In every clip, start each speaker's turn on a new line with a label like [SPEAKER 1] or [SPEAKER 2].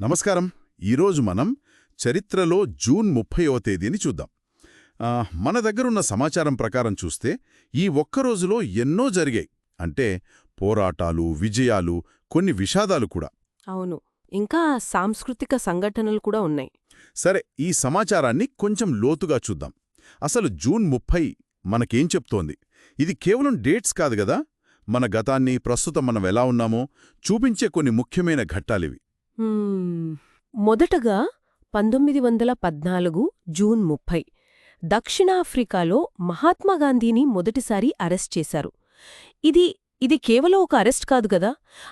[SPEAKER 1] నమస్కారం. ఈరోజు మనం చరిత్రలో జూన్ ముప్పైవ తేదీని చూద్దాం. మన దగ్గరున్న సమాచారం ప్రకారం చూస్తే ఈ ఒక్క రోజులో ఎన్నో జరిగాయి. అంటే పోరాటాలు విజయాలు కొన్ని విషాదాలు కూడా.
[SPEAKER 2] అవును. ఇంకా సాంస్కృతిక సంఘటనలు కూడా ఉన్నాయి.
[SPEAKER 1] సరే ఈ సమాచారాన్ని కొంచెం లోతుగా చూద్దాం. అసలు జూన్ ముప్పై మనకేం చెప్తోంది? ఇది కేవలం డేట్స్ కాదు గదా? మన గతాన్ని ప్రస్తుతం మనం ఎలా ఉన్నామో చూపించే కొన్ని ముఖ్యమైన ఘట్టాలివి.
[SPEAKER 2] మొదటగా పంతొమ్మిది వందల పద్నాలుగు జూన్ ముప్పై దక్షిణాఫ్రికాలో మహాత్మాగాంధీని మొదటిసారి అరెస్ట్ చేశారు. ఇది ఇది కేవలం ఒక అరెస్ట్ కాదు గదా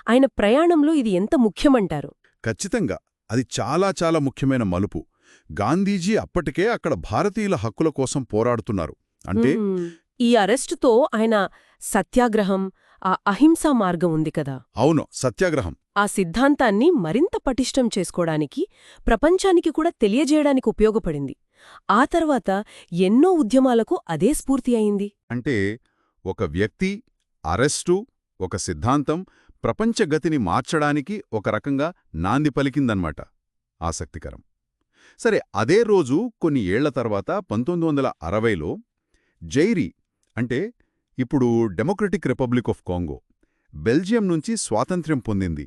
[SPEAKER 2] ఆయన ప్రయాణంలో ఇది ఎంత ముఖ్యమంటారు?
[SPEAKER 1] ఖచ్చితంగా అది చాలా చాలా ముఖ్యమైన మలుపు. గాంధీజీ అప్పటికే అక్కడ భారతీయుల హక్కుల కోసం పోరాడుతున్నారు. అంటే.
[SPEAKER 2] ఈ అరెస్టుతో ఆయన సత్యాగ్రహం ఆ అహింసా మార్గం ఉంది కదా.
[SPEAKER 1] అవును సత్యాగ్రహం.
[SPEAKER 2] ఆ సిద్ధాంతాన్ని మరింత పటిష్టం చేసుకోవడానికి ప్రపంచానికి కూడా తెలియజేయడానికి ఉపయోగపడింది. ఆ తర్వాత ఎన్నో ఉద్యమాలకు అదే స్ఫూర్తి అయింది.
[SPEAKER 1] అంటే ఒక వ్యక్తి అరెస్టు ఒక సిద్ధాంతం ప్రపంచ గతిని మార్చడానికి ఒక రకంగా నాంది పలికిందన్నమాట ఆసక్తికరం. సరే అదే రోజు కొన్ని ఏళ్ళ తర్వాత పంతొమ్మిది వందల అరవైలో జైరీ అంటే ఇప్పుడు democratic republic of Congo Belgium నుంచి స్వాతంత్ర్యం పొందింది.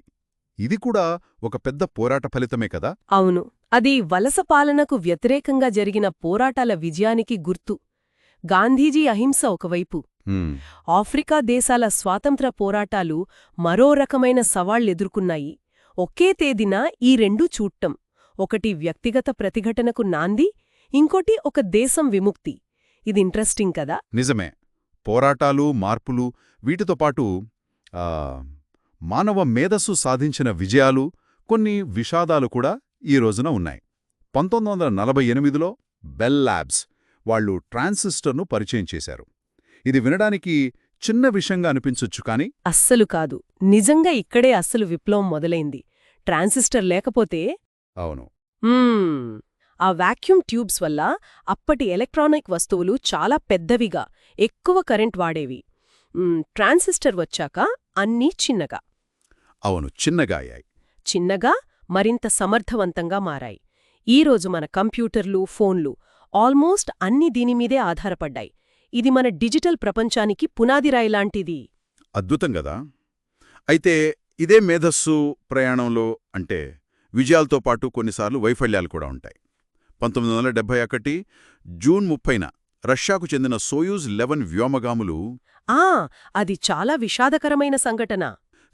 [SPEAKER 1] ఇది కూడా ఒక పెద్ద పోరాట ఫలితమే కదా?
[SPEAKER 2] అవును. అది వలస పాలనకు వ్యతిరేకంగా జరిగిన పోరాటాల విజయానికి గుర్తు. గాంధీజీ అహింస ఒకవైపు. ఆఫ్రికా దేశాల స్వాతంత్ర పోరాటాలు మరో రకమైన సవాళ్ళెదుర్కొన్నాయి ఒకే తేదీన ఈ రెండూ చూట్టం ఒకటి వ్యక్తిగత ప్రతిఘటనకు నాంది ఇంకోటి ఒక దేశం విముక్తి. ఇది ఇంట్రెస్టింగ్ కదా?
[SPEAKER 1] నిజమే. పోరాటాలు మార్పులు వీటితో పాటు ఆ, మానవ మేధస్సు సాధించిన విజయాలు కొన్ని విషాదాలు కూడా ఈ రోజున ఉన్నాయి. పంతొమ్మిది వందల నలభై ఎనిమిదిలో బెల్ ల్యాబ్స్ వాళ్ళు ట్రాన్సిస్టర్ను పరిచయం చేశారు. ఇది వినడానికి చిన్న విషయంగా అనిపించొచ్చు కానీ
[SPEAKER 2] అస్సలు కాదు. నిజంగా ఇక్కడే అస్సలు విప్లవం మొదలైంది. ట్రాన్సిస్టర్ లేకపోతే
[SPEAKER 1] అవును.
[SPEAKER 2] ఆ వాక్యూమ్ ట్యూబ్స్ వల్ల అప్పటి ఎలక్ట్రానిక్ వస్తువులు చాలా పెద్దవిగా ఎక్కువ కరెంట్ వాడేవి. ట్రాన్సిస్టర్ వచ్చాక అన్నీ చిన్నగా.
[SPEAKER 1] అవును చిన్నగా అయ్యాయి
[SPEAKER 2] చిన్నగా మరింత సమర్థవంతంగా మారాయి. ఈరోజు మన కంప్యూటర్లు ఫోన్లు ఆల్మోస్ట్ అన్ని దీనిమీదే ఆధారపడ్డాయి. ఇది మన డిజిటల్ ప్రపంచానికి పునాదిరాయిలాంటిది
[SPEAKER 1] అద్భుతం కదా అయితే ఇదే మేధస్సు ప్రయాణంలో అంటే విజయాలతో పాటు కొన్నిసార్లు వైఫల్యాలు కూడా ఉంటాయి. పంతొమ్మిది వందల డెబ్బై ఒకటి జూన్ ముప్పైన రష్యాకు చెందిన సోయూజ్ లెవెన్ వ్యోమగాములు
[SPEAKER 2] ఆ అది చాలా విషాదకరమైన సంఘటన.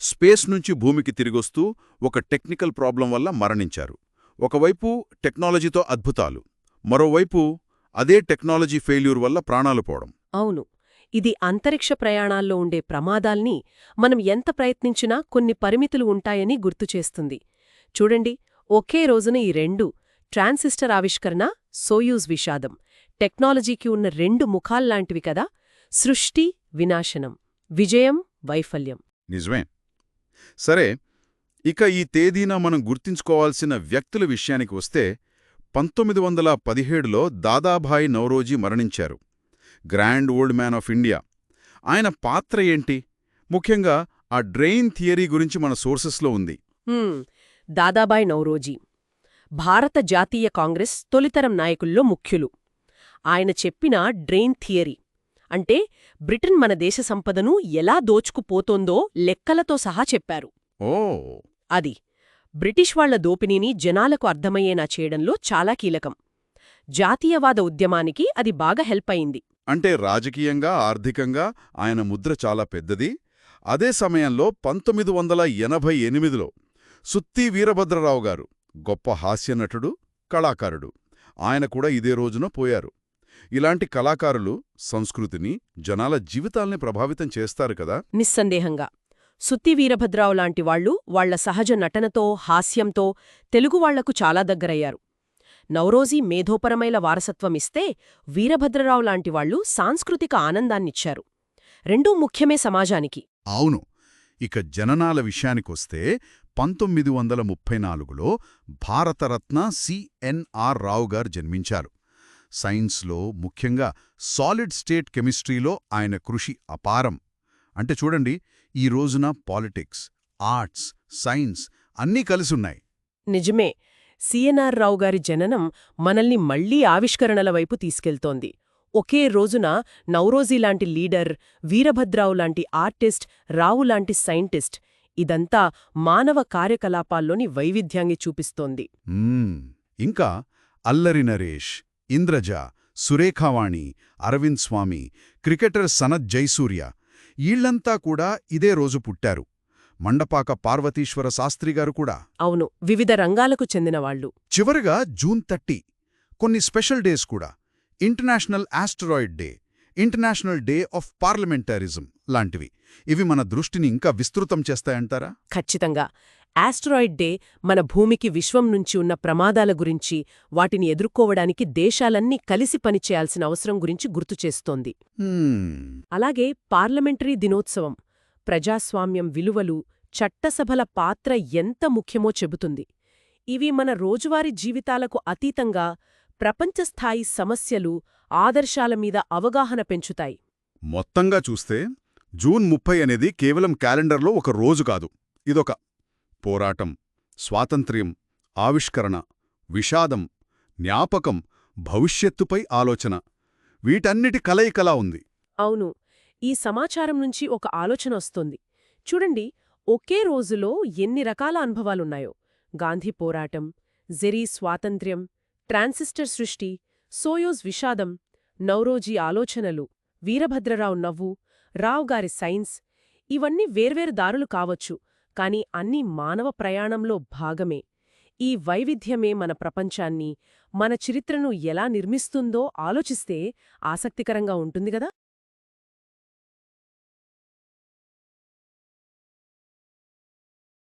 [SPEAKER 1] స్పేస్ నుంచి భూమికి తిరిగొస్తూ ఒక టెక్నికల్ ప్రాబ్లం వల్ల మరణించారు. ఒకవైపు టెక్నాలజీతో అద్భుతాలు మరోవైపు అదే టెక్నాలజీ ఫెయిల్యూర్ వల్ల ప్రాణాలు పోవడం.
[SPEAKER 2] అవును ఇది అంతరిక్ష ప్రయాణాల్లో ఉండే ప్రమాదాల్ని మనం ఎంత ప్రయత్నించినా కొన్ని పరిమితులు ఉంటాయని గుర్తుచేస్తుంది చూడండి ఒకే రోజున ఈ రెండు ట్రాన్సిస్టర్ ఆవిష్కరణ సోయూజ్ విషాదం. టెక్నాలజీకి ఉన్న రెండు ముఖాల్లాంటివి కదా సృష్టి వినాశనం విజయం వైఫల్యం.
[SPEAKER 1] నిజమే. సరే ఇక ఈ తేదీన మనం గుర్తుంచుకోవాల్సిన వ్యక్తుల విషయానికి వస్తే పంతొమ్మిది వందల పదిహేడులో దాదాభాయ్ నవరోజీ మరణించారు. Grand old man of India. ఆయన పాత్ర ఏంటి? ముఖ్యంగా ఆ డ్రెయిన్ థియరీ గురించి మన సోర్సెస్లో ఉంది.
[SPEAKER 2] హ్మ్, దాదాబాయ్ నౌరోజీ. భారత జాతీయ కాంగ్రెస్ తొలితరం నాయకుల్లో ముఖ్యులు. ఆయన చెప్పిన డ్రెయిన్ థియరీ. అంటే బ్రిటన్ మన దేశ సంపదను ఎలా దోచుకుపోతోందో లెక్కలతో సహా చెప్పారు.
[SPEAKER 1] ఓ.
[SPEAKER 2] అది బ్రిటిష్ వాళ్ళ దోపిడీని జనాలకు అర్థమయ్యేనా చేయడంలో చాలా కీలకం. జాతీయవాద ఉద్యమానికి అది బాగా హెల్ప్ అయింది.
[SPEAKER 1] అంటే రాజకీయంగా ఆర్థికంగా ఆయన ముద్ర చాలా పెద్దది. అదే సమయంలో పంతొమ్మిది వందల ఎనభై ఎనిమిదిలో సుత్తి వీరభద్రరావు గారు గొప్ప హాస్యనటుడు కళాకారుడు. ఆయన కూడా ఇదే రోజున పోయారు. ఇలాంటి కళాకారులు సంస్కృతిని జనాల జీవితాల్ని ప్రభావితం చేస్తారు కదా?
[SPEAKER 2] నిస్సందేహంగా. సుత్తి వీరభద్రావు లాంటి వాళ్ళు వాళ్ళ సహజ నటనతో హాస్యంతో తెలుగువాళ్ళకు చాలా దగ్గరయ్యారు. నవరోజీ మేధోపరమైన వారసత్వమిస్తే వీరభద్రరావు లాంటి వాళ్ళు సాంస్కృతిక ఆనందాన్నిచ్చారు. రెండూ ముఖ్యమే సమాజానికి.
[SPEAKER 1] అవును. ఇక జననాల విషయానికొస్తే పంతొమ్మిది వందల ముప్పై నాలుగులో భారతరత్న సిఎన్ఆర్ రావు గారు జన్మించారు. సైన్స్లో ముఖ్యంగా సాలిడ్ స్టేట్ కెమిస్ట్రీలో ఆయన కృషి అపారం. అంటే చూడండి ఈ రోజున పాలిటిక్స్ ఆర్ట్స్ సైన్స్ అన్నీ కలిసున్నాయి.
[SPEAKER 2] నిజమే సిఎన్ఆర్ రావు గారి జననం మనల్ని మళ్ళీ ఆవిష్కరణల వైపు తీసుకెళ్తోంది. ఒకే రోజున నౌరోజీ లాంటి లీడర్ వీరభద్రావు లాంటి ఆర్టిస్ట్ రావు లాంటి సైంటిస్ట్ ఇదంతా మానవ కార్యకలాపాల్లోని వైవిధ్యాన్ని చూపిస్తోంది.
[SPEAKER 1] ఇంకా అల్లరి నరేష్ ఇంద్రజ సురేఖావాణి అరవింద్ స్వామి క్రికెటర్ సనత్ జైసూర్య ఈళ్ళంతా కూడా ఇదే రోజు పుట్టారు. మండపాక పార్వతీశ్వర శాస్త్రిగారు కూడా.
[SPEAKER 2] అవును వివిధ రంగాలకు చెందినవాళ్ళు
[SPEAKER 1] చివరగా జూన్ థర్టీ కొన్ని స్పెషల్ డేస్ కూడా. International asteroid day international day of parliamentarism లాంటివి. ఇవి మన దృష్టిని ఇంకా విస్తృతం చేస్తాయంటారా?
[SPEAKER 2] ఖచ్చితంగా. ఆస్ట్రాయిడ్ డే మన భూమికి విశ్వం నుంచి ఉన్న ప్రమాదాల గురించి వాటిని ఎదుర్కోవడానికి దేశాలన్నీ కలిసి పనిచేయాల్సిన అవసరం గురించి గుర్తుచేస్తోంది అలాగే పార్లమెంటరీ దినోత్సవం ప్రజాస్వామ్యం విలువలు చట్టసభల పాత్ర ఎంత ముఖ్యమో చెబుతుంది. ఇవి మన రోజువారీ జీవితాలకు అతీతంగా ప్రపంచస్థాయి సమస్యలు ఆదర్శాల మీద అవగాహన పెంచుతాయి.
[SPEAKER 1] మొత్తంగా చూస్తే జూన్ ముప్పై అనేది కేవలం క్యాలెండర్లో ఒక రోజు కాదు. ఇదొక పోరాటం స్వాతంత్ర్యం ఆవిష్కరణ విషాదం జ్ఞాపకం భవిష్యత్తుపై ఆలోచన. వీటన్నిటి కలయికలా ఉంది.
[SPEAKER 2] అవును. ఈ సమాచారం నుంచి ఒక ఆలోచన వస్తోంది. చూడండి ఒకే రోజులో ఎన్ని రకాల అనుభవాలున్నాయో. గాంధీ పోరాటం జెరీ స్వాతంత్ర్యం ట్రాన్సిస్టర్ సృష్టి సోయోజ్ విషాదం నౌరోజీ ఆలోచనలు వీరభద్రరావు నవ్వు రావ్ గారి సైన్స్. ఇవన్నీ వేర్వేరు దారులు కావచ్చు. కాని అన్ని మానవ ప్రయాణంలో భాగమే. ఈ వైవిధ్యమే మన ప్రపంచాన్ని మన చరిత్రను ఎలా నిర్మిస్తుందో ఆలోచిస్తే ఆసక్తికరంగా ఉంటుంది కదా